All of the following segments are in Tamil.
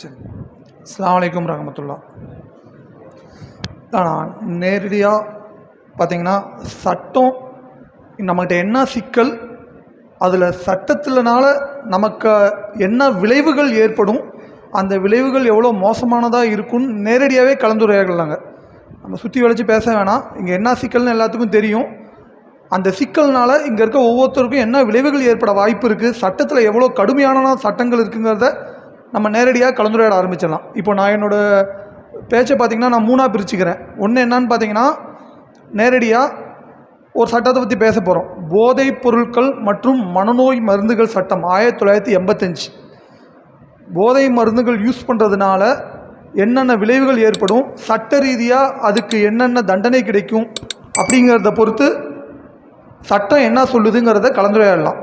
சரி. அஸ்ஸலாமு அலைக்கும் ரஹமத்துல்லா. நான் நேரடியாக பார்த்தீங்கன்னா சட்டம் நம்மகிட்ட என்ன சிக்கல் அதில் சட்டத்திலனால நமக்கு என்ன விளைவுகள் ஏற்படும் அந்த விளைவுகள் எவ்வளோ மோசமானதாக இருக்கும்னு நேரடியாகவே கலந்துரையாடலாங்க. நம்ம சுற்றி வளைச்சி பேச வேணாம். இங்கே என்ன சிக்கல்னு எல்லாத்துக்கும் தெரியும். அந்த சிக்கல்னால் இங்கே இருக்க ஒவ்வொருத்தருக்கும் என்ன விளைவுகள் ஏற்பட வாய்ப்பு இருக்குது சட்டத்தில் எவ்வளோ கடுமையான சட்டங்கள் இருக்குங்கிறத நம்ம நேரடியாக கலந்துரையாட ஆரம்பிச்சிடலாம். இப்போ நான் என்னோடய பேச்சை பார்த்திங்கன்னா நான் மூணாக பிரிச்சுக்கிறேன். ஒன்று என்னன்னு பார்த்தீங்கன்னா நேரடியாக ஒரு சட்டத்தை பற்றி பேச போகிறோம் போதைப் பொருட்கள் மற்றும் மனநோய் மருந்துகள் சட்டம் ஆயிரத்தி தொள்ளாயிரத்தி எண்பத்தஞ்சு. போதை மருந்துகள் யூஸ் பண்ணுறதுனால என்னென்ன விளைவுகள் ஏற்படும் சட்ட ரீதியாக அதுக்கு என்னென்ன தண்டனை கிடைக்கும் அப்படிங்கிறத பொறுத்து சட்டம் என்ன சொல்லுதுங்கிறத கலந்துரையாடலாம்.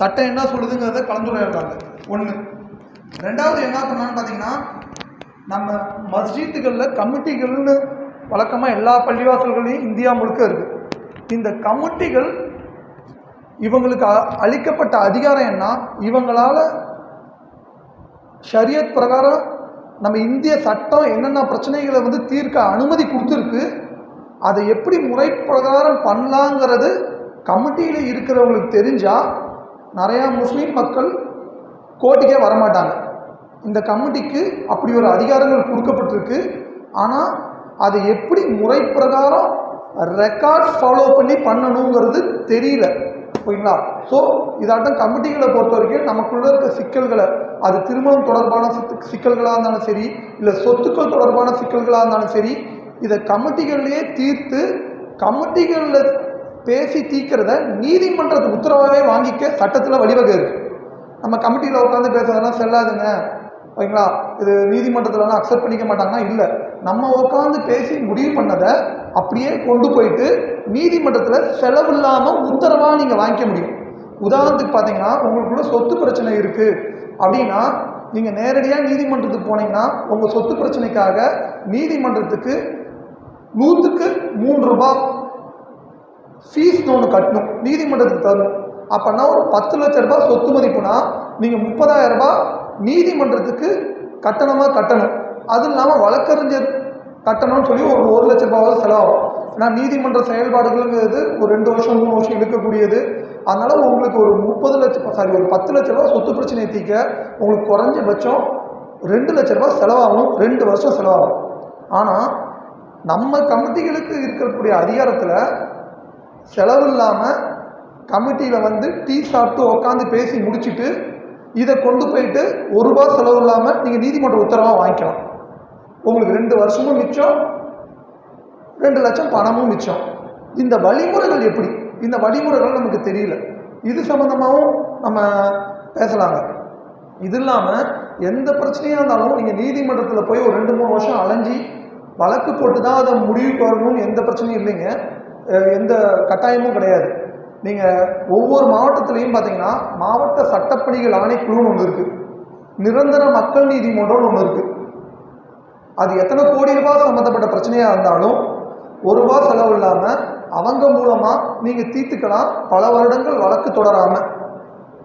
சட்டம் என்ன சொல்லுதுங்கிறத கலந்துரையாடலாங்க. ஒன்று ரெண்டாவது என்ன பண்ணான்னு பார்த்தீங்கன்னா நம்ம மஸ்ஜித்துகளில் கமிட்டிகள்னு வழக்கமாக எல்லா பள்ளிவாசல்களையும் இந்தியா முழுக்க இருக்குது இந்த கமிட்டிகள் இவங்களுக்கு அளிக்கப்பட்ட அதிகாரம் என்ன? இவங்களால் ஷரியத் பிரகாரம் நம்ம இந்திய சட்டம் என்னென்ன பிரச்சனைகளை வந்து தீர்க்க அனுமதி கொடுத்துருக்கு அதை எப்படி முறை பிரகாரம் பண்ணலாங்கிறது கமிட்டியில் இருக்கிறவங்களுக்கு தெரிஞ்சால் நிறையா முஸ்லீம் மக்கள் கோர்ட்டுக்கே வரமாட்டாங்க. இந்த கமிட்டிக்கு அப்படி ஒரு அதிகாரங்கள் கொடுக்கப்பட்டிருக்கு. ஆனால் அதை எப்படி முறை பிரகாரம் ரெக்கார்ட் ஃபாலோ பண்ணி பண்ணணுங்கிறது தெரியல. ஓகேங்களா ஸோ இதாட்டம் கமிட்டிகளை பொறுத்த வரைக்கும் நமக்குள்ள இருக்க சிக்கல்களை அது திருமணம் தொடர்பான சிக்கல்களாக இருந்தாலும் சரி இல்லை சொத்துக்கள் தொடர்பான சிக்கல்களாக இருந்தாலும் சரி இதை கமிட்டிகள்லேயே தீர்த்து கமிட்டிகளில் பேசி தீர்க்கிறத நீதிமன்றத்து உத்தரவாகவே வாங்கிக்க சட்டத்தில் வழிவகை இருக்குது நம்ம கமிட்டியில் உட்காந்து பேசுறதெல்லாம் செல்லாதுங்க. ஓகேங்களா? இது நீதிமன்றத்துலலாம் அக்செப்ட் பண்ணிக்க மாட்டாங்கன்னா இல்லை. நம்ம உட்காந்து பேசி முடிவு பண்ணதை அப்படியே கொண்டு போயிட்டு நீதிமன்றத்தில் செலவு இல்லாமல் உத்தரவாக நீங்கள் வாங்கிக்க முடியும். உதாரணத்துக்கு பார்த்தீங்கன்னா உங்களுக்குள்ள சொத்து பிரச்சனை இருக்குது அப்படின்னா நீங்கள் நேரடியாக நீதிமன்றத்துக்கு போனீங்கன்னா உங்கள் சொத்து பிரச்சனைக்காக நீதிமன்றத்துக்கு நூற்றுக்கு மூன்று ரூபாய் ஃபீஸ் ஒன்று கட்டணும். நீதிமன்றத்துக்கு தரணும். அப்படின்னா ஒரு பத்து லட்ச ரூபாய் சொத்து மதிப்புனா நீங்கள் முப்பதாயிரம் ரூபாய் நீதிமன்றத்துக்கு கட்டணமாக கட்டணும். அது இல்லாமல் வழக்கறிஞர் கட்டணம்னு சொல்லி ஒரு ஒரு லட்ச ரூபாவது செலவாகும். ஏன்னா நீதிமன்ற செயல்பாடுகள்ங்கிறது ஒரு ரெண்டு வருஷம் மூணு வருஷம் இழுக்கக்கூடியது. அதனால் உங்களுக்கு ஒரு முப்பது லட்சம் சாரி ஒரு பத்து லட்ச ரூபா சொத்து பிரச்சனையை தீர்க்க உங்களுக்கு குறைஞ்சபட்சம் ரெண்டு லட்ச ரூபாய் செலவாகும். ரெண்டு வருஷம் செலவாகும். ஆனால் நம்ம கமிட்டிகளுக்கு இருக்கக்கூடிய அதிகாரத்தில் செலவு இல்லாமல் கமிட்டியில் வந்து டீ சாப்பிட்டு உட்காந்து பேசி முடிச்சுட்டு இதை கொண்டு போயிட்டு ஒரு ரூபா செலவு இல்லாமல் நீங்கள் நீதிமன்ற உத்தரவாக வாங்கிக்கலாம். உங்களுக்கு ரெண்டு வருஷமும் மிச்சம் ரெண்டு லட்சம் பணமும் மிச்சம். இந்த வழிமுறைகள் எப்படி? இந்த வழிமுறைகள் நமக்கு தெரியல. இது சம்மந்தமாகவும் நம்ம பேசலாங்க. இது இல்லாமல் எந்த பிரச்சனையாக இருந்தாலும் நீங்கள் நீதிமன்றத்தில் போய் ஒரு ரெண்டு மூணு வருஷம் அலைஞ்சி வழக்கு போட்டு தான் அதை முடிவுக்கு வரணும்னு எந்த பிரச்சனையும் இல்லைங்க. எந்த கட்டாயமும் கிடையாது. நீங்கள் ஒவ்வொரு மாவட்டத்துலேயும் பார்த்தீங்கன்னா மாவட்ட சட்டப்பணிகள் ஆணைக்குழுன்னு ஒன்று இருக்குது நிரந்தர மக்கள் நீதிமன்றம்னு ஒன்று இருக்குது அது எத்தனை கோடி ரூபாய் சம்மந்தப்பட்ட பிரச்சனையாக இருந்தாலும் ஒரு ரூபா செலவு இல்லாமல் அவங்க மூலமாக நீங்கள் தீர்த்துக்கலாம். பல வருடங்கள் வழக்கு தொடராமல்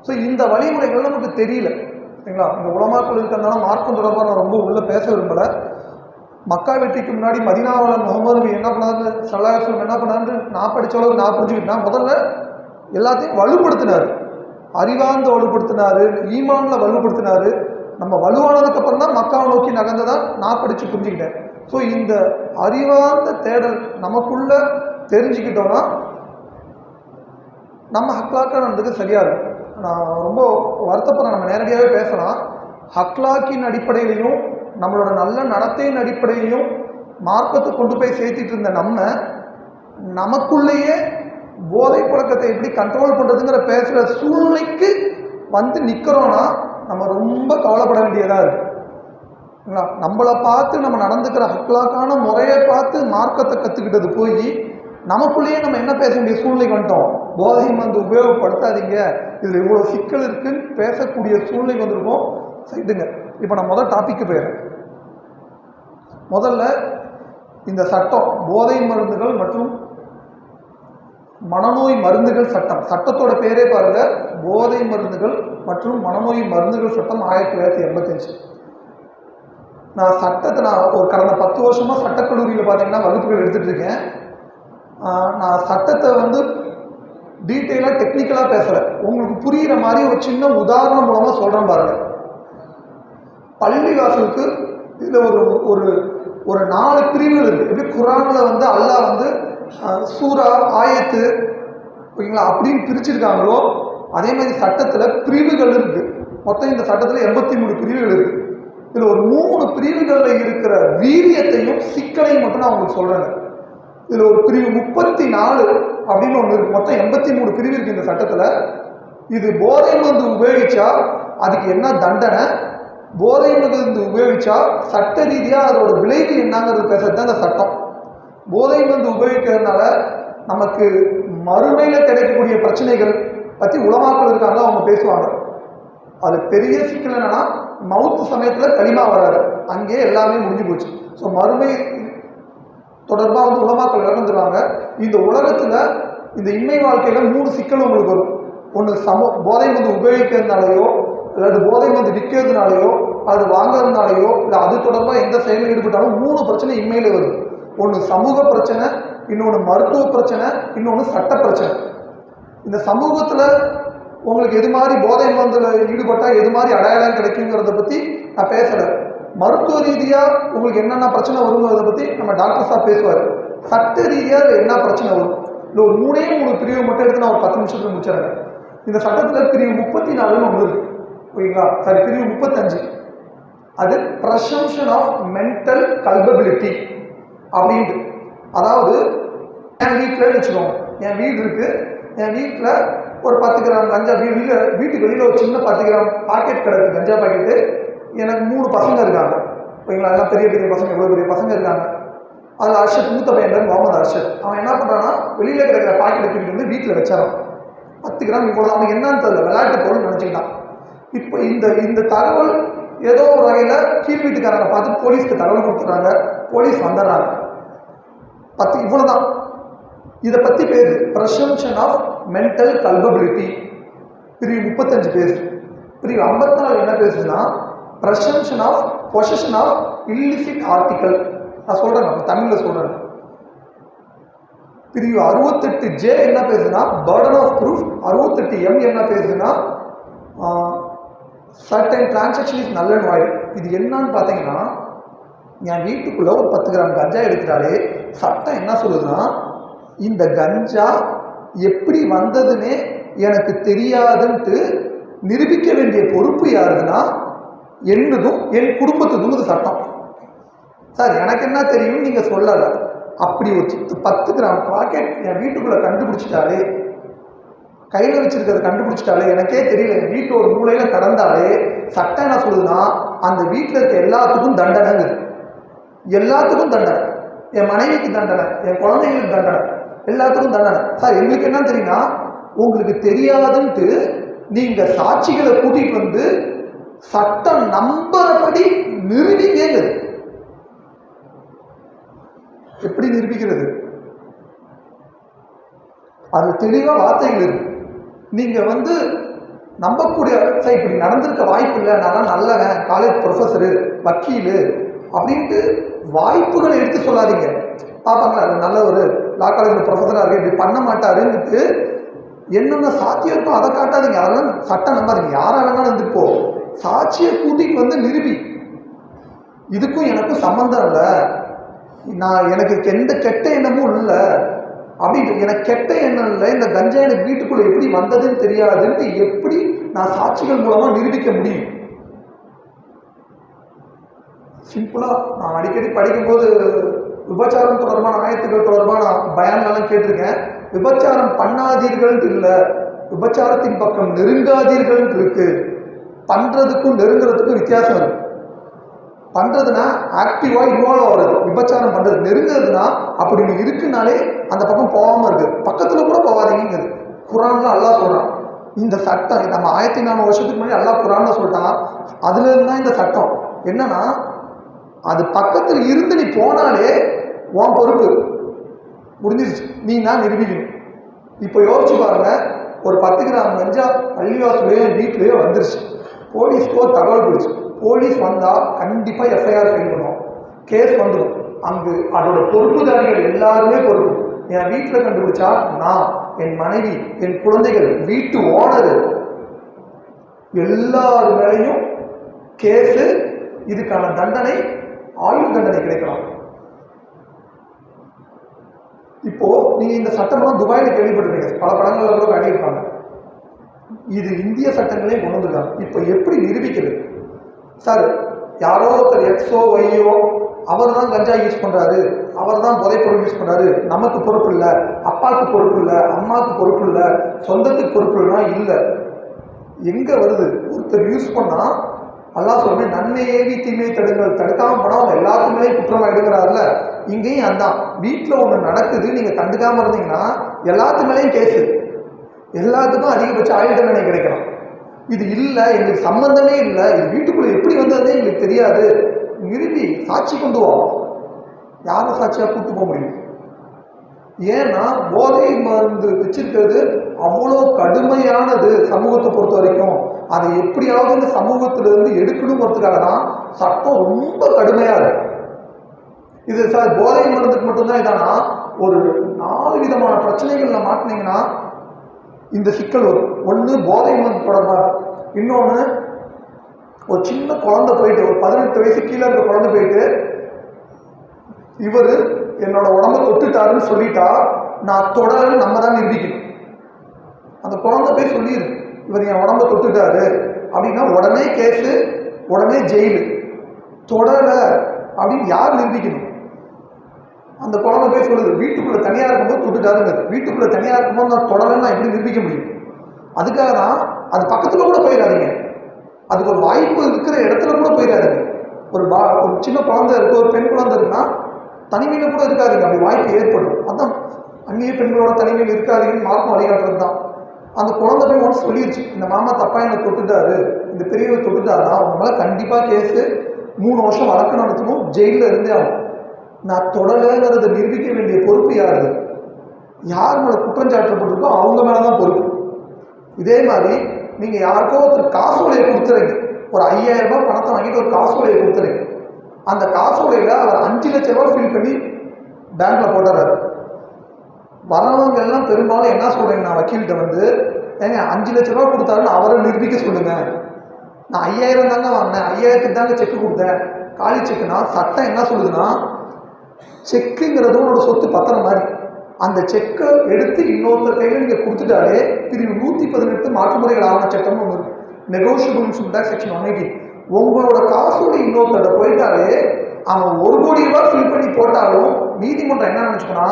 ஸோ இந்த வழிமுறைகள் நமக்கு தெரியல. சரிங்களா? இந்த உலமாக்கள் இருக்கிறதுனால மார்க்கம் தொடர்பாக நான் ரொம்ப உள்ளே பேச விரும்பலை. மக்கா வெற்றிக்கு முன்னாடி மதினாவலன் முகமது நபி என்ன பண்ணாரு? சல்லாஹம் என்ன பண்ணாருன்னு நான் படிச்ச அளவுக்கு நான் புரிஞ்சுக்கிட்டேன் முதல்ல எல்லாத்தையும் வலுப்படுத்தினார். அறிவார்ந்த வலுப்படுத்தினார் ஈமான்ல வலுப்படுத்தினார். நம்ம வலுவானதுக்கப்புறம் தான் மக்காவை நோக்கி நகர்ந்ததா நான் படித்து புரிஞ்சுக்கிட்டேன். ஸோ இந்த அறிவார்ந்த தேடல் நமக்குள்ள தெரிஞ்சுக்கிட்டோம்னா நம்ம ஹக்லாக்காக நடந்தது சரியாக இருக்கும். நான் ரொம்ப வருத்தப்படுறேன். நம்ம நேரடியாகவே பேசலாம். ஹக்லாக்கின் அடிப்படையிலையும் நம்மளோட நல்ல நடத்தையின் அடிப்படையிலையும் மார்க்கத்தை கொண்டு போய் சேர்த்திட்டு இருந்த நம்ம நமக்குள்ளேயே போதை பழக்கத்தை எப்படி கண்ட்ரோல் பண்ணுறதுங்கிற பேசுகிற சூழ்நிலைக்கு வந்து நிற்கிறோன்னா நம்ம ரொம்ப கவலைப்பட வேண்டியதாக இருக்குது நம்மளை பார்த்து நம்ம நடந்துக்கிற ஹக்லாக்கான முறையை பார்த்து மார்க்கத்தை கற்றுக்கிட்டது போய் நமக்குள்ளேயே நம்ம என்ன பேச வேண்டிய சூழ்நிலைக்கு வந்துட்டோம்? போதை மருந்து உபயோகப்படுத்தாதீங்க. இதில் இவ்வளோ சிக்கல் இருக்குன்னு பேசக்கூடிய சூழ்நிலைக்கு வந்திருக்கோம். சைடுங்க இப்போ நான் முதல் டாப்பிக்கு போயிடுறேன். முதல்ல இந்த சட்டம் போதை மருந்துகள் மற்றும் மனநோய் மருந்துகள் சட்டம். சட்டத்தோட பேரே பாருங்க. போதை மருந்துகள் மற்றும் மனநோய் மருந்துகள் சட்டம் ஆயிரத்தி தொள்ளாயிரத்தி எண்பத்தஞ்சு. நான் சட்டத்தை நான் ஒரு கடந்த பத்து வருஷமாக சட்டக்கல்லூரியில் பார்த்தீங்கன்னா வகுப்புகள் எடுத்துகிட்டு இருக்கேன். நான் சட்டத்தை வந்து டீட்டெயிலாக டெக்னிக்கலாக பேசலை. உங்களுக்கு புரிகிற மாதிரி ஒரு சின்ன உதாரணம் மூலமாக சொல்கிறேன் பாருங்கள் பள்ளிவாசலுக்கு இதில் ஒரு ஒரு ஒரு நாலு பிரிவுகள் இருக்குது எப்படி குரானில் வந்து அல்லாஹ் வந்து சூரா ஆயத்து ஓகேங்களா? அப்படின்னு பிரிச்சிருக்காங்களோ அதே மாதிரி சட்டத்தில் பிரிவுகள் இருக்குது மொத்தம் இந்த சட்டத்தில் எண்பத்தி மூணு பிரிவுகள் இருக்குது இதில் ஒரு மூணு பிரிவுகளில் இருக்கிற வீரியத்தையும் சிக்கலையும் மட்டும் நான் உங்களுக்கு சொல்கிறேங்க இதில் ஒரு பிரிவு முப்பத்தி நாலு அப்படின்னு ஒன்று இருக்கு. மொத்தம் எண்பத்தி மூணு பிரிவு இருக்கு இந்த சட்டத்தில். இது போதை மருந்து உபயோகிச்சா அதுக்கு என்ன தண்டனை? போதை மருந்து உபயோகிச்சா சட்ட ரீதியாக அதோட விளைவு என்னங்கிறது பேசுறது தான் இந்த சட்டம். போதை வந்து உபயோகிக்கிறதுனால நமக்கு மறுமையில் கிடைக்கக்கூடிய பிரச்சனைகள் பற்றி உலமாக்கள் இருக்காங்க அவங்க பேசுவாங்க. அது பெரிய சிக்கல் என்னன்னா மவுத்து சமயத்தில் களிமா வராது அங்கேயே எல்லாமே முடிஞ்சு போச்சு. ஸோ மறுமை தொடர்பாக வந்து உலமாக்கள் விளக்கம் இந்த உலகத்தில் இந்த இன்மை வாழ்க்கையில் மூணு சிக்கல் உங்களுக்கு வரும். ஒன்று சம போதை வந்து உபயோகிக்கிறதுனாலையோ அல்லது போதை வந்து விற்கிறதுனாலையோ அல்லது வாங்குறதுனாலையோ இல்லை அது தொடர்பாக எந்த செயலில் ஈடுபட்டாலும் மூணு பிரச்சனை இன்மையிலே வருது. ஒன்று சமூக பிரச்சனை இன்னொன்று மருத்துவ பிரச்சனை இன்னொன்று சட்ட பிரச்சனை. இந்த சமூகத்தில் உங்களுக்கு எது மாதிரி போதை மருந்தில் ஈடுபட்டால் எது மாதிரி அடையாளம் கிடைக்குங்கிறத பற்றி நான் பேசலை. மருத்துவ ரீதியாக உங்களுக்கு என்னென்ன பிரச்சனை வருங்கிறத பற்றி நம்ம டாக்டர் சார் பேசுவார். சட்ட ரீதியாக என்ன பிரச்சனை வரும்? இல்லை ஒரு மூணே மூணு பிரிவு மட்டும் எடுத்து நான் ஒரு பத்து நிமிஷத்துக்கு முடிச்சிடுறேன். இந்த சட்டத்தில் பிரிவு முப்பத்தி நாலுன்னு ஒன்று இருக்கு. ஓகேங்களா சாரி பிரிவு முப்பத்தஞ்சு. அது ப்ரஷம்ஷன் ஆஃப் மென்டல் கல்பபிலிட்டி அப்படின்ட்டு. அதாவது என் வீட்டில் வச்சுக்கோங்க. என் வீடு இருக்கு. என் வீட்டில் ஒரு பத்து கிராம் கஞ்சா வீடு வீட்டுக்கு வெளியில் ஒரு சின்ன பத்து கிராம் பாக்கெட் கிடக்கு கஞ்சா பாக்கெட்டு எனக்கு மூணு பசங்க இருக்காங்க. ஓகேங்களா? எல்லாம் பெரிய பெரிய பசங்க இவ்வளோ பெரிய பசங்க இருக்காங்க. அதில் அர்ஷத் மூத்த பையன் முகமது அர்ஷத். அவன் என்ன பண்ணுறான்னா வெளியில் கிடக்கிற பாக்கெட்டை தூக்கிட்டு வந்து வீட்டில் வச்சாரான் பத்து கிராம் இவ்வளோ அவனுக்கு என்னன்னு தெரியல. விளையாட்டு பொருள் நினச்சிக்கிட்டான். இப்போ இந்த இந்த தகவல் ஏதோ ஒரு வகையில் கீழ் வீட்டுக்காரங்க பார்த்து போலீஸ்க்கு தகவல் கொடுத்துறாங்க போலீஸ் வந்துடுறாங்க. பத்து இவ்வளோதான் இதை பற்றி பேர் ப்ரஷம்ஷன் ஆஃப் மென்டல் கல்பபிலிட்டி பிரிவு முப்பத்தஞ்சு பேர். பிரிவு ஐம்பத்தி நாலு என்ன பேசுதுன்னா presumption of possession of illicit article நான் சொல்கிறேன் நான் தமிழில் சொல்கிறேன் பிரிவு அறுபத்தெட்டு ஜே என்ன பேசுதுன்னா பர்டன் ஆஃப் ப்ரூஃப் அறுபத்தெட்டு எம் என்ன பேசுதுன்னா certain transaction is null void இது என்னன்னு பார்த்தீங்கன்னா என் வீட்டுக்குள்ளே ஒரு பத்து கிராம் கஞ்சா எடுக்கிறாலே சட்டம் என்ன சொல்லுதுன்னா இந்த கஞ்சா எப்படி வந்ததுன்னே எனக்கு தெரியாதுன்ட்டு நிரூபிக்க வேண்டிய பொறுப்பு யாருதுன்னா என்னதும் என் குடும்பத்துதும் இது சட்டம். சார் எனக்கு என்ன தெரியும் நீங்கள் சொல்லலை. அப்படி ஒரு பத்து கிராம் பாக்கெட் என் வீட்டுக்குள்ளே கண்டுபிடிச்சிட்டாலே கையில் வச்சிருக்கிறத கண்டுபிடிச்சிட்டாலே எனக்கே தெரியல என் வீட்டில் ஒரு மூலையில் கடந்தாலே சட்டம் என்ன சொல்லுதுன்னா அந்த வீட்டில் இருக்க எல்லாத்துக்கும் தண்டனைங்குது. எல்லாத்துக்கும் தண்டனை. என் மனைவிக்கு தண்டனை என் குழந்தைங்களுக்கு தண்டனை எல்லாத்துக்கும் தண்டனை. சார் எங்களுக்கு என்ன தெரியும்னா உங்களுக்கு தெரியாதுன்ட்டு நீங்க சாட்சிகளை கூட்டிட்டு வந்து சட்டம் நம்புறபடி நிரூபிக்கிறது எப்படி நிரூபிக்கிறது? அது தெளிவா வார்த்தைகள் இருக்கு. நீங்க வந்து நம்பக்கூடிய சார் இப்படி நடந்திருக்க வாய்ப்பு இல்லை. நான் நல்லவன் காலேஜ் ப்ரொஃபஸரு வக்கீலு அப்படின்ட்டு வாய்ப்புகளை எடுத்து சொல்லாதீங்க. பார்ப்பாங்களா அது நல்ல ஒரு லா காலேஜில் ப்ரொஃபஸராக இருக்கு இப்படி பண்ண மாட்டாருன்னுட்டு என்னென்ன சாத்தியம் இருக்கோ அதை காட்டாதீங்க. அதெல்லாம் சட்டம் நம்பாதீங்க. யாராக வேணாலும் இருந்துப்போ சாட்சியை கூட்டிகிட்டு வந்து நிரூபி. இதுக்கும் எனக்கும் சம்மந்தம் இல்லை. நான் எனக்கு எந்த கெட்ட எண்ணமும் இல்லை. அப்படின்ட்டு எனக்கு கெட்ட எண்ணம் இல்லை. இந்த கஞ்சா எனக்கு வீட்டுக்குள்ளே எப்படி வந்ததுன்னு தெரியாதுன்ட்டு எப்படி நான் சாட்சிகள் மூலமாக நிரூபிக்க முடியும்? சிம்பிளாக நான் அடிக்கடி படிக்கும்போது விபச்சாரம் தொடர்பான ஆயத்துக்கள் தொடர்பான பயான்கள்லாம் கேட்டிருக்கேன். விபச்சாரம் பண்ணாதீர்கள் இல்லை விபச்சாரத்தின் பக்கம் நெருங்காதீர்கள் இருக்கு. பண்றதுக்கும் நெருங்குறதுக்கும் வித்தியாசம் இருக்கு. பண்றதுன்னா ஆக்டிவா இன்வால்வ் ஆகுறது. விபச்சாரம் பண்றது. நெருங்குறதுன்னா அப்படி நீ இருக்குனாலே அந்த பக்கம் போகாம இருக்குது பக்கத்துல கூட போகாதீங்கிறது குரான்ல அல்லா சொல்றான். இந்த சட்டம் நம்ம ஆயிரத்தி நானூறு வருஷத்துக்கு முன்னாடி அல்லா குரான்ல சொல்லிட்டான். அதுலேருந்து தான் இந்த சட்டம். என்னன்னா அது பக்கத்தில் இருந்து நீ போனாலே உன் பொறுப்பு முடிஞ்சிருச்சு. நீ தான் நிரூபிக்கணும். இப்போ யோசிச்சு பாருங்க ஒரு பத்து கிராம் கஞ்சா பள்ளிவாசலையோ வீட்லேயோ வந்துருச்சு. போலீஸ்க்கோ தகவல் போயிடுச்சு. போலீஸ் வந்தால் கண்டிப்பாக எஃப்ஐஆர் ஃபைல் பண்ணுவோம். கேஸ் வந்துடும். அங்கு அதோட பொறுப்புதாரிகள் எல்லாருமே பொறுப்பு. என் வீட்டில் கண்டுபிடிச்சா நான் என் மனைவி என் குழந்தைகள் வீட்டு ஓனர். எல்லார் மேலையும் கேஸு இதுக்கான தண்டனை ஆயுள் தண்டனை கிடைக்கலாம். இப்போ நீங்க இந்த சட்டம்லாம் துபாயில கேள்விப்பட்டிருக்கீங்க பல படங்கள்ல கூட காட்டியிருப்பாங்க. இது இந்திய சட்டங்களே கொண்டு வந்துருக்காங்க. இப்போ எப்படி நிரூபிக்கிறது? சார் யாரோ ஒருத்தர் எக்ஸோ ஒய்யோ அவர் தான் கஞ்சா யூஸ் பண்றாரு. அவர் தான் போதைப்பொருள் யூஸ் பண்றாரு. நமக்கு பொறுப்பு இல்லை. அப்பாவுக்கு பொறுப்பு இல்லை. அம்மாவுக்கு பொறுப்பு இல்லை. சொந்தத்துக்கு பொறுப்பு இல்லைனா இல்லை. எங்க வருது? ஒருத்தர் யூஸ் பண்ணா அல்லாஹ் சொல்றேன் நன்மை ஏவி தீமை தடுங்கள். தடுக்காம போனா அவங்க எல்லாத்துக்குமே குற்றம் எடுக்கிறாருல இங்கேயும் அதான். வீட்டில் ஒன்று நடக்குது நீங்கள் கண்டுக்காம இருந்தீங்கன்னா எல்லாத்து மேலேயும் கேஸு எல்லாத்துக்கும் அதிகபட்ச ஆயுத தண்டனை கிடைக்கலாம் இது இல்லை எங்களுக்கு சம்மந்தமே இல்லை. இது வீட்டுக்குள்ளே எப்படி வந்ததுன்னு எங்களுக்கு தெரியாது. நிறுவி சாட்சி கொண்டு வா. யாரும் சாட்சியாக கூட்டு போக முடியும்? ஏன்னா போதை மருந்து வச்சிருக்கிறது அவ்வளோ கடுமையானது சமூகத்தை பொறுத்த வரைக்கும். அதை எப்படியாவது இந்த சமூகத்திலிருந்து எடுக்கணுங்கிறதுக்காக தான் சட்டம் ரொம்ப கடுமையாக இருக்கு. இது சார் போதை மருந்துக்கு மட்டும்தான் இதானா? ஒரு நாலு விதமான பிரச்சனைகளில் மாட்டினீங்கன்னா இந்த சிக்கல் வரும். ஒன்று போதை மருந்து தொடர்பாக இன்னொன்று ஒரு சின்ன குழந்தை போயிட்டு ஒரு பதினெட்டு வயசு கீழே இருக்க குழந்தை போயிட்டு இவர் என்னோட உடம்ப தொட்டுட்டாருன்னு சொல்லிட்டா நான் தொடரன்னு நம்ம தான் நிரூபிக்கணும். அந்த குழந்தை போய் சொல்லிடுது இவர் என் உடம்ப தொட்டுட்டாரு. அப்படின்னா உடனே கேஸு உடனே ஜெயிலு. தொடலை அப்படின்னு யார் நிரூபிக்கணும்? அந்த குழந்தை போய் சொல்லுது வீட்டுக்குள்ளே தனியாக இருக்கும்போது தொட்டுட்டாருங்கிறது. வீட்டுக்குள்ளே தனியாக இருக்கும்போது நான் தொடரன்னு நான் எப்படி நிரூபிக்க முடியும்? அதுக்காக தான் அது பக்கத்தில் கூட போயிடாதீங்க அதுக்கு ஒரு வாய்ப்பு இருக்கிற இடத்துல கூட போயிடாதீங்க ஒரு பா ஒரு சின்ன குழந்தை இருக்கு ஒரு பெண் குழந்தை இருக்குன்னா தனிமையில கூட இருக்காதுங்க. அப்படி வாய்ப்பு ஏற்படும். அதான் அந்நிய பெண்களோட தனிமையில் இருக்காதீங்கன்னு மார்க்கம் வழிகாட்டுறது தான். அந்த குழந்தை போய் ஒன்று சொல்லிருச்சு இந்த மாமா தப்பா என்னை தொட்டுட்டாரு இந்த பெரியவர் தொட்டுட்டாருன்னா அவங்க மேலே கண்டிப்பாக கேஸு மூணு வருஷம் வழக்கு நடத்தணும் ஜெயிலில் இருந்தே ஆகும் நான் தொடலைங்கிறத நிரூபிக்க வேண்டிய பொறுப்பு யாருது யார் மேலே குற்றஞ்சாட்டப்பட்டிருக்கோ அவங்க மேலே தான் பொறுப்பு. இதே மாதிரி நீங்கள் யாருக்கோ ஒருத்தர் காசோலையை கொடுத்துறீங்க. ஒரு ஐயாயிரம் ரூபாய் பணத்தை வாங்கிட்டு ஒரு காசோலையை கொடுத்துறீங்க. அந்த காசோலையில் அவர் அஞ்சு லட்ச ரூபா ஃபில் பண்ணி பேங்க்ல போட்டுறாரு. வரவங்க எல்லாம் பெரும்பாலும் என்ன சொல்கிறேங்க நான் வக்கீல்கிட்ட வந்து ஏங்க அஞ்சு லட்ச ரூபா கொடுத்தாருன்னு அவரை நிரூபிக்க சொல்லுங்க. நான் ஐயாயிரம் தாங்க வாங்கினேன் ஐயாயிரத்துக்கு தாங்க செக் கொடுத்தேன். காலி செக்குனா சட்டம் என்ன சொல்லுதுன்னா செக்குங்கிறது உன்னோட சொத்து பத்திரம் மாதிரி. அந்த செக்கை எடுத்து இன்னொருத்தர் கையில் நீங்கள் கொடுத்துட்டாலே பிரிவு நூற்றி பதினெட்டு மாற்றுமுறைகள் ஆவண சட்டம்னு ஒன்று நெகோஷியபிள் செக்ஷன் ஒன் எயிட்டி உங்களோட காசோட இன்னொருத்தர்கிட்ட போயிட்டாலே அவன் ஒரு கோடி ரூபாய் ஃபில் பண்ணி போட்டாலும் நீதிமன்றம் என்ன நினச்சிக்கோனா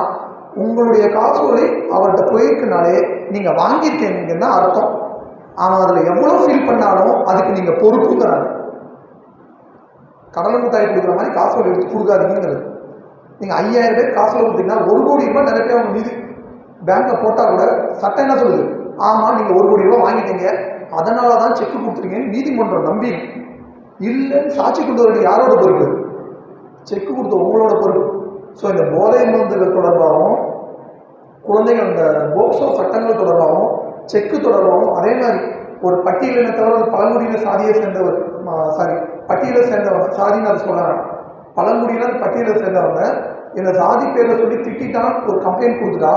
உங்களுடைய காசோலை அவர்கிட்ட போயிருக்குனாலே நீங்கள் வாங்கியிருக்கீங்கன்னு தான் அர்த்தம். அவன் அதில் எவ்வளோ ஃபீல் பண்ணாலும் அதுக்கு நீங்கள் பொறுப்புங்கிறாங்க கடலை முட்டாய் கொடுக்குற மாதிரி காசோலை எடுத்து கொடுக்காதீங்கிறது நீங்கள் ஐயாயிரம் பேர் காசோலை கொடுத்தீங்கன்னா ஒரு கோடி ரூபாய் நிறைய பேர் அவங்க மீது. பேங்க்கில் போட்டால் கூட சட்டம் என்ன சொல்லுது? ஆமாம் நீங்கள் ஒரு கோடி ரூபா வாங்கிட்டீங்க. அதனால தான் செக் கொடுத்துருக்கீங்கன்னு நீதிமன்றம் நம்பி இல்லைன்னு சாட்சி கொண்டு வேண்டிய யாரோட பொறுப்பு? செக் கொடுத்த உங்களோட பொறுப்பு. ஸோ இந்த போதை மருந்துகள் தொடர்பாகவும் குழந்தைகள் இந்த போக்சோ சட்டங்கள் தொடர்பாகவும் செக்கு தொடர்பாகவும் அதே மாதிரி ஒரு பட்டியலின தவிர பழங்குடியின சாதியை சேர்ந்தவர் சாரி பட்டியலை சேர்ந்தவங்க சாதின்னு அதை சொல்கிறாங்க பழங்குடியினர் பட்டியலை சேர்ந்தவங்க இந்த சாதி பேரில் சொல்லி திட்டான் ஒரு கம்ப்ளைண்ட் கொடுத்துட்டா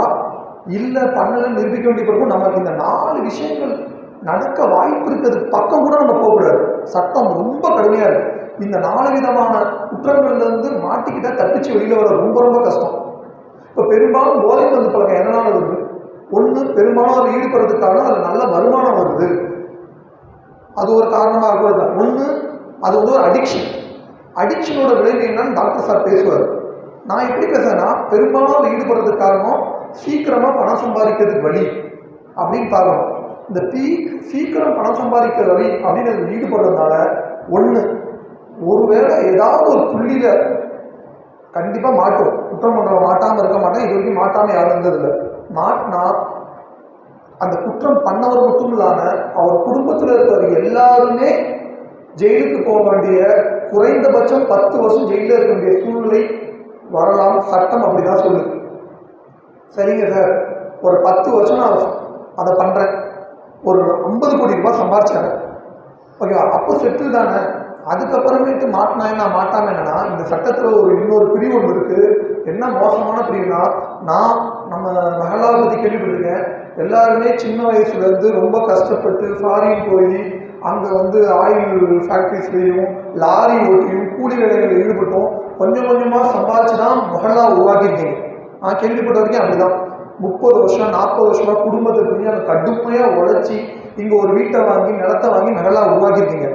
இல்லை பண்ணலன்னு நிரூபிக்க வேண்டிய பிறகு நமக்கு இந்த நாலு விஷயங்கள் நடக்க வாய்ப்பு இருக்கிறது பக்கம் கூட நம்ம போகக்கூடாது. சட்டம் ரொம்ப கடுமையாக இருக்குது இந்த நாலு விதமான குற்றங்கள்லேருந்து மாட்டிக்கிட்டால் தப்பிச்சு வெளியில் வர ரொம்ப ரொம்ப கஷ்டம். இப்போ பெரும்பாலும் போதை மருந்து பழக்கம் என்னென்ன வருது? ஒன்று பெரும்பாலும் அதில் ஈடுபடுறதுக்காக அதில் நல்ல வருமானம் வருது. அது ஒரு காரணமாக கூட ஒன்று அது வந்து ஒரு அடிக்ஷன் அடிக்ஷனோட விளைவு என்னன்னு டாக்டர் சார் பேசுவார். நான் எப்படி பேசுறேன்னா பெரும்பாலும் அதில் ஈடுபடுறதுக்கு காரணம் சீக்கிரமாக பணம் சம்பாதிக்கிறதுக்கு வழி அப்படின்னு பார்க்கணும். இந்த பீ சீக்கிரம் பணம் சம்பாதிக்கிற வழி அப்படின்னு அதில் ஈடுபடுறதுனால ஒன்று ஒருவேளை ஏதாவது ஒரு புள்ளியில கண்டிப்பாக மாட்டோம். குற்றம் பண்ணுறவங்க மாட்டாமல் இருக்க மாட்டேன் இது வரைக்கும் மாட்டாமல் யாரும் இருந்ததில்லை. மாட்டினா அந்த குற்றம் பண்ணவர் மட்டும் இல்லாமல் அவர் குடும்பத்தில் இருக்கிற எல்லாருமே ஜெயிலுக்கு போக வேண்டிய குறைந்தபட்சம் பத்து வருஷம் ஜெயிலில் இருக்க வேண்டிய சூழ்நிலை வரலாம். சட்டம் அப்படிதான் சொல்லுது. சரிங்க சார். ஒரு பத்து வருஷம் நான் அதை பண்ணுறேன் ஒரு ஐம்பது கோடி ரூபாய் சம்பாரிச்சாங்க. ஓகேவா? அப்போ செட்டில் தானே? அதுக்கப்புறமேட்டு மாட்டினா என்ன? மாட்டாம என்னன்னா இந்த சட்டத்தில் ஒரு இன்னொரு பிரிவு ஒன்று இருக்கு. என்ன மோசமான பிரிவுனா நான் நம்ம மகளாபதி பற்றி கேள்விப்பட்டிருக்கேன். எல்லாருமே சின்ன வயசுலேருந்து ரொம்ப கஷ்டப்பட்டு ஃபாரின் போய் அங்கே வந்து ஆயில் ஃபேக்ட்ரிஸ்லேயும் லாரி ஓட்டியும் கூலி வேலைகளில் ஈடுபட்டும். கொஞ்சம் கொஞ்சமாக சம்பாதிச்சு தான் மகளா உருவாக்கியிருக்கீங்க. நான் கேள்விப்பட்ட வரைக்கும் அப்படிதான். முப்பது வருஷம் நாற்பது வருஷமா குடும்பத்தை பிரிஞ்சு அந்த கடுமையாக உழைச்சி இங்கே ஒரு வீட்டை வாங்கி நிலத்தை வாங்கி மகளா உருவாக்கியிருக்கீங்க.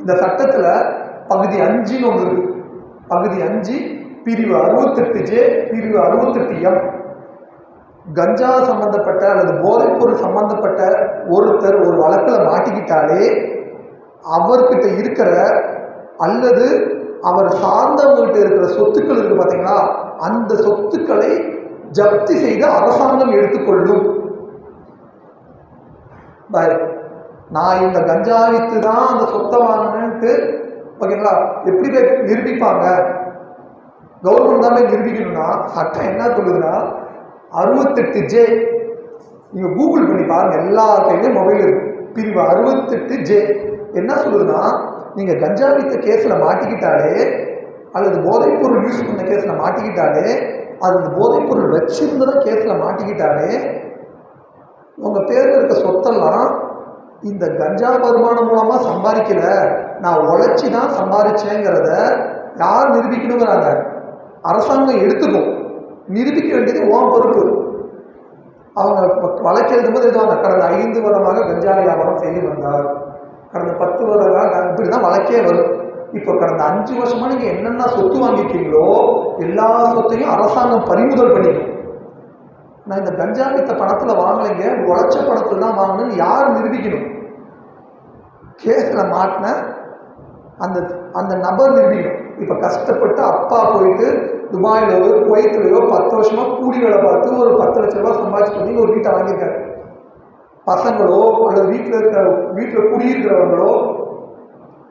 இந்த சட்டத்தில் பகுதி அஞ்சுன்னு ஒன்று இருக்கு. பகுதி அஞ்சு பிரிவு அறுபத்தெட்டு ஜே பிரிவு அறுபத்தெட்டு எம். கஞ்சா சம்பந்தப்பட்ட அல்லது போதைப்பொருள் சம்பந்தப்பட்ட ஒருத்தர் ஒரு வழக்கில் மாட்டிக்கிட்டாலே அவர்கிட்ட இருக்கிற அல்லது அவர் சார்ந்தவங்ககிட்ட இருக்கிற சொத்துக்கள் இருக்கு பார்த்தீங்களா அந்த சொத்துக்களை ஜப்தி செய்து அரசாங்கம் எடுத்துக்கொள்ளும். பாய் நான் இந்த கஞ்சா வித்து தான் அந்த சொத்தை வாங்கினேன்ட்டு ஓகேங்களா? எப்படி போய் நிரூபிப்பாங்க? கவர்மெண்ட் தான் போய் நிரூபிக்கணும்னா சட்டம் என்ன சொல்லுதுன்னா அறுபத்தெட்டு ஜே. நீங்கள் கூகுள் பண்ணி பாருங்கள் எல்லா கையிலையும் மொபைல் இருக்கு. பிரிவு அறுபத்தெட்டு ஜே. என்ன சொல்லுதுன்னா நீங்கள் கஞ்சா வித்த கேஸில் மாட்டிக்கிட்டாலே அல்லது போதைப்பொருள் யூஸ் பண்ண கேஸில் மாட்டிக்கிட்டாலே அது போதைப்பொருள் வச்சிருந்ததை கேஸில் மாட்டிக்கிட்டாலே உங்கள் பேரில் இருக்க சொத்தெல்லாம் இந்த கஞ்சா வருமானம் மூலமாக சம்பாதிக்கல. நான் உழைச்சி தான் சம்பாதிச்சேங்கிறத யார் நிரூபிக்கணுங்கிறாங்க? அரசாங்கம் எடுத்துக்கும். நிரூபிக்க வேண்டியது ஓம் பொறுப்பு. அவங்க வ- வழக்கு எழுதும்போது எழுதுவாங்க கடந்த ஐந்து வருடமாக கஞ்சா வியாபாரம் செய்து வந்தார். கடந்த பத்து வருடமாக இப்படி தான் வழக்கே வரும். இப்போ கடந்த அஞ்சு வருஷமாக நீங்கள் என்னென்ன சொத்து வாங்கியிருக்கீங்களோ எல்லா சொத்தையும் அரசாங்கம் பறிமுதல் பண்ணிக்கும். நான் இந்த கஞ்சா வித்த பணத்தில் வாங்கலைங்க உழைச்ச பணத்தில் தான் வாங்கினேன்னு யார் நிரூபிக்கணும்? கேஸில் மாட்டின அந்த அந்த நபர் நிரூபிக்கணும். இப்போ கஷ்டப்பட்டு அப்பா போயிட்டு துபாயிலோ குவைத்திலையோ பத்து வருஷமாக கூலி வேலை பார்த்து ஒரு பத்து லட்ச ரூபா சம்பாதிச்சு பண்ணி ஒரு வீட்டை வாங்கியிருக்காரு. பசங்களோ அல்லது வீட்டில் இருக்கிற வீட்டில் குடியிருக்கிறவங்களோ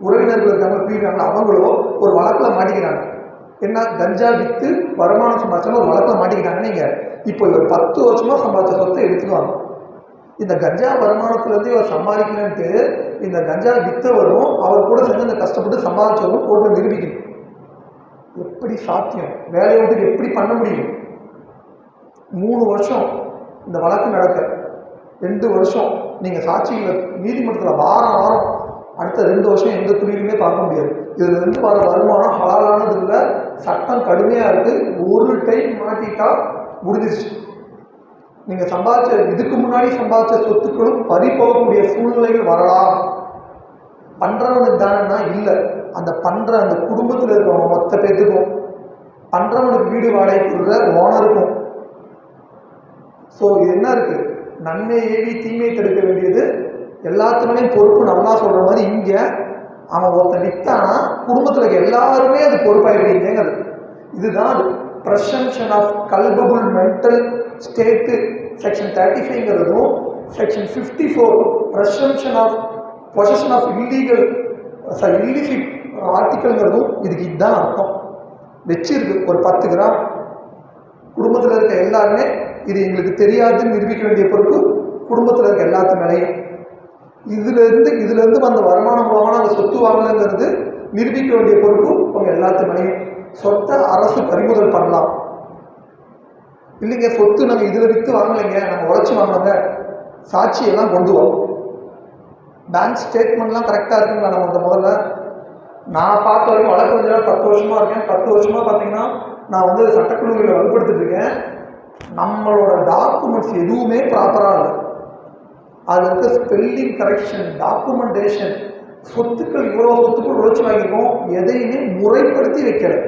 உறவினர்கள் இருக்காங்க குடியிருக்காங்க அவங்களோ ஒரு வழக்கில் மாட்டிக்கிறாங்க. என்ன கஞ்சா வித்து வருமானம் சம்பாதிச்சாலும் ஒரு வழக்கில் மாட்டிக்கிறாங்க நீங்கள் இப்போ இவர் பத்து வருஷமாக சம்பாதிச்ச சொத்தை எடுத்துக்குவாங்க இந்த கஞ்சா வருமானத்துலேருந்து இவர் சம்பாதிக்கலன்ட்டு இந்த கஞ்சா வித்தவரும் அவர் கூட சேர்ந்து இந்த கஷ்டப்பட்டு சம்பாதிச்சவரும் கோர்ட்டில் நிரூபிக்கணும். எப்படி சாத்தியம்? வேலையை விட்டு எப்படி பண்ண முடியும்? மூணு வருஷம் இந்த வழக்கு நடக்க. ரெண்டு வருஷம் நீங்கள் சாட்சிகளை நீதிமன்றத்தில் வாரம் வாரம் அடுத்த ரெண்டு வருஷம் எந்த துணியிலுமே பார்க்க முடியாது. இதுலேருந்து வர வருமானம் ஹலாலானது இல்லை. சட்டம் கடுமையாக இருக்குது ஒரு டைம் மாட்டிட்டா முடிஞ்சிருச்சு. நீங்கள் சம்பாதிச்ச இதுக்கு முன்னாடி சம்பாதிச்ச சொத்துக்களும் பறி போகக்கூடிய சூழ்நிலைகள் வரலாம். பண்ணுறவனுக்கு தானேன்னா இல்லை. அந்த பண்ணுற அந்த குடும்பத்தில் இருக்கிறவங்க மொத்த பேத்துக்கும். பண்ணுறவனுக்கு வீடு வாடகை கொடுக்குற ஓனருக்கும். ஸோ இது என்ன இருக்குது நன்மை ஏவி தீமை தடுக்க வேண்டியது எல்லாத்துக்குமே பொறுப்பு நல்லா சொல்கிற மாதிரி இங்கே அவன் ஒருத்தன் வித்தானா குடும்பத்தில் இருக்க எல்லாருமே அது பொறுப்பாகிடுங்கிறது இதுதான் அது. Presumption of culpable mental state section thirty ஃபைவ்ங்கிறதும் section fifty four presumption of possession of illegal sorry illicit ஆர்டிக்கல்ங்கிறதும் இதுக்கு இதுதான் அர்த்தம். வச்சிருக்கு ஒரு பத்து கிராம். குடும்பத்தில் இருக்க எல்லாருமே இது எங்களுக்கு தெரியாதுன்னு நிரூபிக்க வேண்டிய பொறுப்பு குடும்பத்தில் இருக்க எல்லாத்து மேலேயும். இதுலேருந்து இதுலேருந்து வந்த வருமானம் மூலமா நாங்கள் சொத்து வாங்கலைங்கிறது நிரூபிக்க வேண்டிய பொறுப்பு உங்கள் எல்லாத்து மேலேயும். சொத்தை அரசு பறிமுதல் பண்ணலாம். இல்லைங்க சொத்து நம்ம இதில் விற்று வாங்கலைங்க நம்ம உழைச்சி வாங்கினோங்க சாட்சியெல்லாம் கொண்டு வரும் பேங்க் ஸ்டேட்மெண்ட்லாம் கரெக்டாக இருக்குங்களா நம்ம அந்த முதல்ல? நான் பார்த்த வரைக்கும் வழக்கு வந்து பத்து வருஷமாக இருக்கேன். பத்து வருஷமாக பார்த்தீங்கன்னா நான் வந்து சட்டக்குழுவில் வலுப்படுத்திட்டு இருக்கேன். நம்மளோட டாக்குமெண்ட்ஸ் எதுவுமே ப்ராப்பராக இல்லை. அது இருக்க ஸ்பெல்லிங் கரெக்ஷன் டாக்குமெண்டேஷன் சொத்துக்கள் இவ்வளோ சொத்துக்கள் உழைச்சி வாங்கியிருக்கோம் எதையுமே முறைப்படுத்தி வைக்கலை.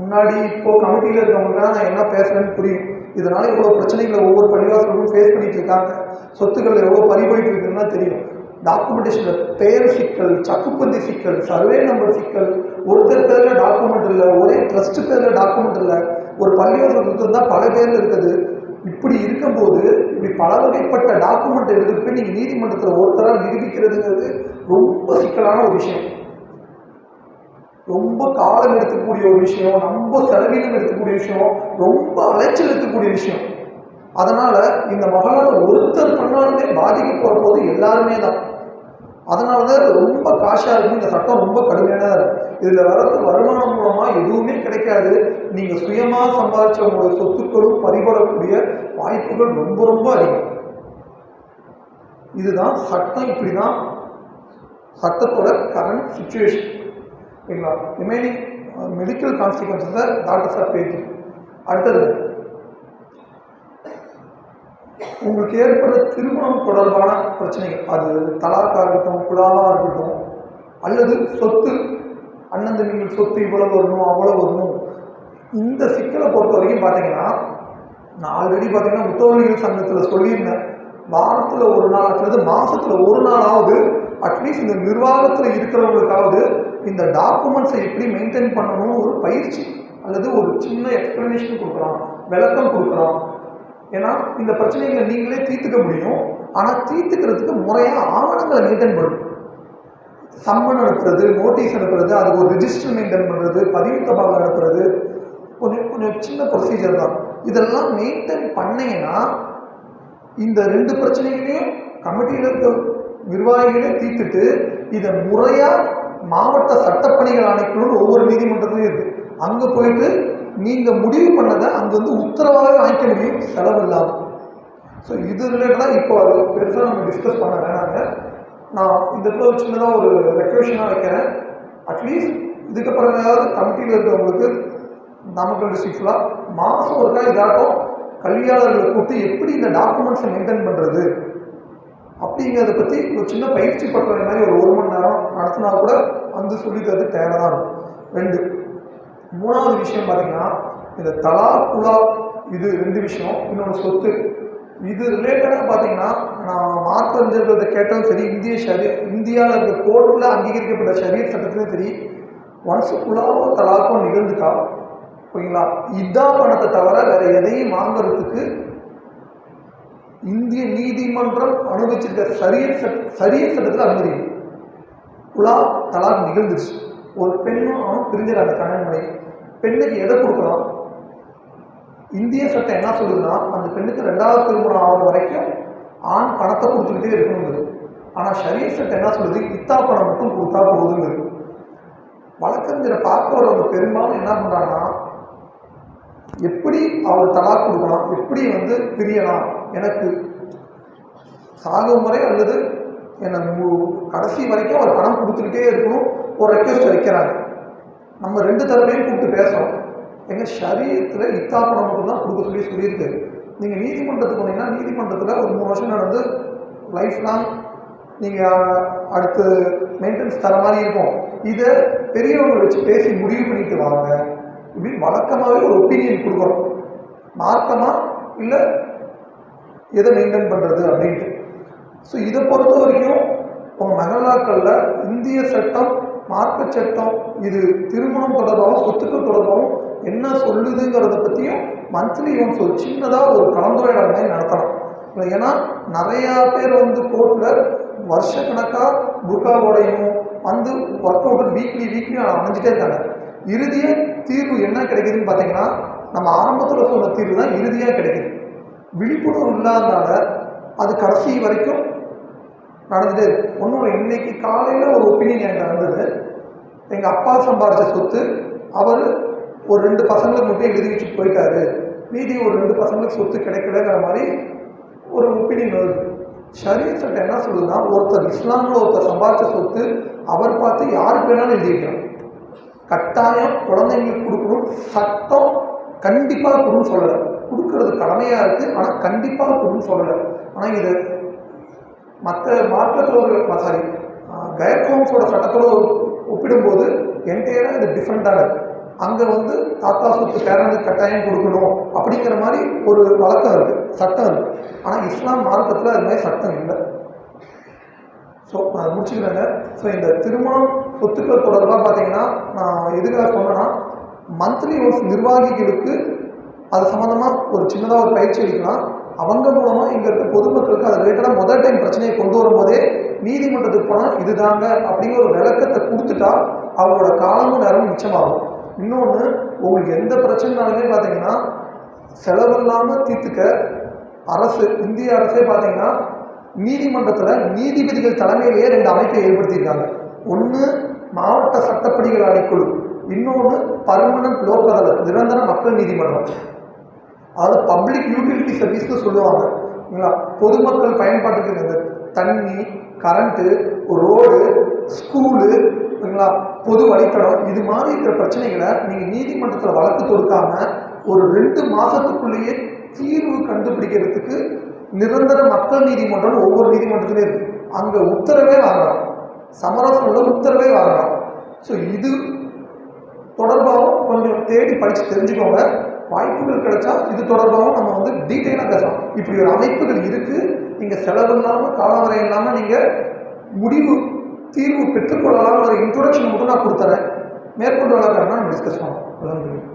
முன்னாடி இப்போ கமிட்டியில் இருக்கவங்க நான் என்ன பேசுறேன்னு புரியும். இதனால இவ்வளோ பிரச்சனைகளை ஒவ்வொரு பள்ளிவாசலும் ஃபேஸ் பண்ணிட்டு இருக்காங்க. சொத்துக்கள் எவ்வளோ பறிபோயிட்டு இருக்குன்னு தெரியும். டாக்குமெண்டேஷனில் பெயர் சிக்கல் சக்குப்பந்தி சிக்கல் சர்வே நம்பர் சிக்கல் ஒருத்தர் பேரில் டாக்குமெண்ட் இல்லை ஒரே ட்ரஸ்ட் பேரில் டாக்குமெண்ட் இல்லை ஒரு பள்ளிவாசல் கொடுத்துருந்தா பல பேரில் இருக்குது. இப்படி இருக்கும்போது இப்படி பல வகைப்பட்ட டாக்குமெண்ட் எடுத்துட்டு போய் நீங்கள் நீதிமன்றத்தில் ஒருத்தராக நிரூபிக்கிறதுங்கிறது ரொம்ப சிக்கலான ஒரு விஷயம். ரொம்ப காலம் எடுத்துக்கூடிய ஒரு விஷயம் ரொம்ப செலவீனம் எடுத்துக்கூடிய விஷயம் ரொம்ப அலைச்சல் எடுத்துக்கூடிய விஷயம். அதனால் இந்த மகளால் ஒருத்தர் பண்ணாலுமே பாதிக்க போகிற போது எல்லாருமே தான். அதனால தான் ரொம்ப காஷாக இருக்கும் இந்த சட்டம் ரொம்ப கடுமையானதாக இருக்கும் இதில் வரது வருமானம் மூலமாக எதுவுமே கிடைக்காது. நீங்கள் சுயமாக சம்பாதிச்ச சொத்துக்களும் பறிபடக்கூடிய வாய்ப்புகள் ரொம்ப ரொம்ப அதிகம். இதுதான் சட்டம் இப்படி தான் சட்டத்தோட கரண்ட் சுச்சுவேஷன் ஓகேங்களா? ரிமைனிங் மெடிக்கல் கான்சிக்வன்சஸை டாக்டர்ஸ் ஆர் பேஜ் அடுத்தது உங்களுக்கு ஏற்படுற திருமணம் தொடர்பான பிரச்சனைகள். அது தலாக்காக இருக்கட்டும் குழாவாக இருக்கட்டும் அல்லது சொத்து அண்ணன் தம்பிகள் சொத்து இவ்வளவு வரணும் அவ்வளோ வரணும். இந்த சிக்கலை பொறுத்த வரைக்கும் பார்த்தீங்கன்னா நான் ஆல்ரெடி பார்த்தீங்கன்னா முத்தவழிகள் சங்கத்தில் சொல்லியிருந்தேன். வாரத்தில் ஒரு நாள் அல்லது மாதத்தில் ஒரு நாளாவது அட்லீஸ்ட் இந்த நிர்வாகத்தில் இருக்கிறவங்களுக்காவது இந்த டாக்குமெண்ட்ஸை எப்படி மெயின்டைன் பண்ணணும்னு ஒரு பயிற்சி அல்லது ஒரு சின்ன எக்ஸ்பிளனேஷன் கொடுக்குறான் விளக்கம் கொடுக்குறான் ஏன்னா இந்த பிரச்சனைகளை நீங்களே தீர்த்துக்க முடியும். ஆனால் தீர்த்துக்கிறதுக்கு முறையாக ஆவணங்களை மெயின்டைன் பண்ணணும். சம்மன் அனுப்புறது நோட்டீஸ் அனுப்புறது அதுக்கு ஒரு ரிஜிஸ்டர் மெயின்டைன் பண்ணுறது பதிவு தபால் அனுப்புறது கொஞ்சம் கொஞ்சம் சின்ன ப்ரொசீஜர் தான். இதெல்லாம் மெயின்டைன் பண்ணீங்கன்னா இந்த ரெண்டு பிரச்சனைகளையும் கமிட்டியில் இருக்க நிர்வாகிகளே தீர்த்துட்டு இதை முறையாக மாவட்ட சட்டப்பணிகள் ஆணைக்குழு ஒவ்வொரு நீதிமன்றத்திலையும் இருக்குது அங்கே போயிட்டு நீங்கள் முடிவு பண்ணதை அங்கே வந்து உத்தரவாகவே வாங்கிக்க முடியும் செலவு இல்லாமல் ஸோ இது ரிலேட்டடாக இப்போ அது பெருசாக நம்ம டிஸ்கஸ் பண்ண வேணாங்க. நான் இந்த இடத்துல ஒரு சின்னதாக ஒரு ரெக்வெஷனாக வைக்கிறேன். அட்லீஸ்ட் இதுக்கப்புறமாவது கமிட்டியில் இருக்கிறவங்களுக்கு நாமக்கல் டிஸ்ட்ரிக்ட் ஃபுல்லாக மாதம் ஒருக்கா இதாட்டம் கல்வியாளர்களை கூப்பிட்டு எப்படி இந்த டாக்குமெண்ட்ஸை மெயின்டைன் பண்ணுறது அப்படிங்கிறத பற்றி ஒரு சின்ன பயிற்சி பண்ணுற மாதிரி ஒரு ஒரு மணி நேரம் நடத்தினா கூட வந்து சொல்லி தரது தேவை தான் இருக்கும். ரெண்டு. மூணாவது விஷயம் பார்த்தீங்கன்னா இந்த தலா குலா இது ரெண்டு விஷயம். இன்னொன்று சொத்து. இது ரிலேட்டடாக பார்த்தீங்கன்னா நான் மார்க் அறிஞர்கள்ட்ட கேட்டாலும் சரி இந்திய ஷரி இந்தியாவில் இருக்க கோர்ட்டில் அங்கீகரிக்கப்பட்ட ஷரியத் சட்டத்திலும் சரி ஒன்ஸ் குழாவோ தலாக்கோ நிகழ்ந்துட்டா ஓகேங்களா இதான் பணத்தை தவிர வேறு எதையும் வாங்குறதுக்கு இந்திய நீதிமன்றம் அனுபவிச்சிருக்க சரிய சரிய சட்டத்தில் அனுமதி. உலா குலா தலாக் நிகழ்ந்துச்சு ஒரு பெண்ணும் அவனும் பிரிஞ்சிடாங்க கல்யாணம் பண்ணி பெண்ணுக்கு எதை கொடுக்கலாம்? இந்திய சட்டம் என்ன சொல்லுதுன்னா அந்த பெண்ணுக்கு ரெண்டாவது திருமணம் ஆகிற வரைக்கும் ஆண் பணத்தை கொடுத்துக்கிட்டே இருக்கணுங்கிறது ஆனால் ஷரிய சட்டம் என்ன சொல்லுது? இத்தா பணம் மட்டும் கொடுத்தா போகுதுங்கிறது வழக்கறிஞரை பார்க்க வரவங்க பெரும்பாலும் என்ன பண்ணுறாங்கன்னா எப்படி அவர் தலாக் கொடுக்கலாம் எப்படி வந்து பிரியலாம்? எனக்கு சாகும் வரை அல்லது என்னை கடைசி வரைக்கும் அவர் பணம் கொடுத்துக்கிட்டே இருக்கணும். ஒரு ரெக்வஸ்ட் வைக்கிறாங்க நம்ம ரெண்டு தரப்பையும் கூப்பிட்டு பேசுகிறோம் எங்கள் சரீரத்தில் இத்தா பணம் மட்டும்தான் கொடுக்க சொல்லி சொல்லியிருக்கு. நீங்கள் நீதிமன்றத்துக்கு போனீங்கன்னா நீதிமன்றத்தில் ஒரு மூணு வருஷம் நடந்து லைஃப் லாங் நீங்கள் அடுத்து மெயின்டெனன்ஸ் தர மாதிரி இருக்கும். இதை பெரியவங்களை வச்சு பேசி முடிவு பண்ணிட்டு வாங்க. இப்படின்னு வழக்கமாகவே ஒரு ஒப்பீனியன் கொடுக்குறோம். மார்க்கமாக இல்லை எதை மெயின்டைன் பண்ணுறது அப்படின்ட்டு. ஸோ இதை பொறுத்த வரைக்கும் உங்கள் மகளாக்களில் இந்திய சட்டம் மார்க்க சட்டம் இது திருமணம் தொடர்பாகவும் சொத்துக்கள் தொடர்பாகவும் என்ன சொல்லுதுங்கிறத பற்றியும் மந்த்லி ஒன்ஸ் ஒரு சின்னதாக ஒரு கலந்துரையாடல் மாதிரி நடத்தலாம். ஏன்னா நிறையா பேர் வந்து கோர்ட்டில் வருஷக்கணக்காக புர்காவோடையும் வந்து ஒர்க் அவுட் வீக்லி வீக்லி அமைஞ்சிட்டே இருக்காங்க. இறுதியை தீர்வு என்ன கிடைக்குதுன்னு பார்த்தீங்கன்னா நம்ம ஆரம்பத்தில் சொன்ன தீர்வு தான் இறுதியாக கிடைக்குது. விழிப்புணர்வு இல்லாதனால அது கடைசி வரைக்கும் நடந்தது ஒன்றும் இன்னைக்கு காலையில் ஒரு ஒப்பீனியன் என்கிட்ட வந்தது. எங்கள் அப்பா சம்பாரித்த சொத்து அவர் ஒரு ரெண்டு பசங்களுக்கு மட்டும் எழுதி வச்சுட்டு போயிட்டாரு. மீதி ஒரு ரெண்டு பசங்களுக்கு சொத்து கிடைக்கலங்கிற மாதிரி ஒரு ஒப்பீனியன் வருது. ஷரியத் சட்டம் என்ன சொல்லுதுன்னா ஒருத்தர் இஸ்லாமில் ஒருத்தர் சம்பாரிச்ச சொத்து அவர் பார்த்து யாருக்கு வேணாலும் எழுதிக்கிறார் கட்டாயம் குழந்தைங்களுக்கு கொடுக்கணும். சட்டம் கண்டிப்பாக கொடுன்னு சொல்லலை. கொடுக்கறது கடமையாக இருக்குது ஆனால் கண்டிப்பாக கொடுன்னு சொல்லலை. ஆனால் இது மற்ற மார்க்கத்தில் ஒரு சாரி கைட் சட்டத்தோட ஒப்பிடும்போது என்டையராக இது டிஃப்ரெண்ட்டாக அங்கே வந்து தாத்தா சொத்து பேரனுக்கு கட்டாயம் கொடுக்கணும் அப்படிங்கிற மாதிரி ஒரு வழக்கம் இருக்குது சட்டம் இருக்குது ஆனால் இஸ்லாம் மார்க்கத்தில் அது மாதிரி சட்டம் இல்லை. ஸோ நான் முடிச்சுக்கிறேங்க ஸோ இந்த திருமணம் சொத்துக்கள் தொடர்பாக பார்த்தீங்கன்னா நான் எதுக்காக சொன்னேன்னா மந்த்லி ஒன்ஸ் நிர்வாகிகளுக்கு அது சம்மந்தமாக ஒரு சின்னதாக ஒரு பயிற்சி அளிக்கலாம். அவங்க மூலமாக இங்கே இருக்க பொதுமக்களுக்கு அது ரிலேட்டடாக முதல் டைம் பிரச்சனையை கொண்டு வரும்போதே நீதிமன்றத்துக்கு போனால் இதுதாங்க அப்படிங்கிற ஒரு விளக்கத்தை கொடுத்துட்டா அவங்களோட காலமும் நேரமும் மிச்சமாகும். இன்னொன்று உங்களுக்கு எந்த பிரச்சனைனாலுமே பார்த்தீங்கன்னா செலவில்லாமல் தீர்த்துக்க அரசு இந்திய அரசே பார்த்தீங்கன்னா நீதிமன்றத்தில் நீதிபதிகள் தலைமையிலேயே ரெண்டு அமைப்பை ஏற்படுத்தியிருக்காங்க. ஒன்று மாவட்ட சட்டப்படிகள் ஆணைக்குழு இன்னொன்று பர்மனன்ட் லோக் அதாலத் நிரந்தர மக்கள் நீதிமன்றம். அதாவது பப்ளிக் யூட்டிலிட்டி சர்வீஸ்னு சொல்லுவாங்க. சரிங்களா பொதுமக்கள் பயன்பாட்டுக்கு இந்த தண்ணி கரண்ட்டு ரோடு ஸ்கூலு சரிங்களா பொது வழித்தடம் இது மாதிரி இருக்கிற பிரச்சனைகளை நீங்கள் நீதிமன்றத்தில் வழக்கு தொடுக்காம ஒரு ரெண்டு மாதத்துக்குள்ளேயே தீர்வு கண்டுபிடிக்கிறதுக்கு நிரந்தர மக்கள் நீதிமன்றம் ஒவ்வொரு நீதிமன்றத்திலையும் இருக்குது அங்கே உத்தரவே வாங்கலாம். சமரசோட உத்தரவே வாங்கலாம் ஸோ இது தொடர்பாகவும் கொஞ்சம் தேடி படித்து தெரிஞ்சுக்கோங்க. வாய்ப்புகள் கிடைச்சா இது தொடர்பாகவும் நம்ம வந்து டீட்டெயிலாக பேசலாம். இப்படி ஒரு அமைப்புகள் இருக்குது நீங்கள் செலவு இல்லாமல் காலவரை இல்லாமல் நீங்கள் முடிவு தீர்வு பெற்றுக்கொள்ளலாம்ங்கிற இன்ட்ரொடக்ஷன் மட்டும் நான் கொடுத்துறேன். மேற்கொண்டு வளர்க்கணும்னா நம்ம டிஸ்கஸ் பண்ணலாம்.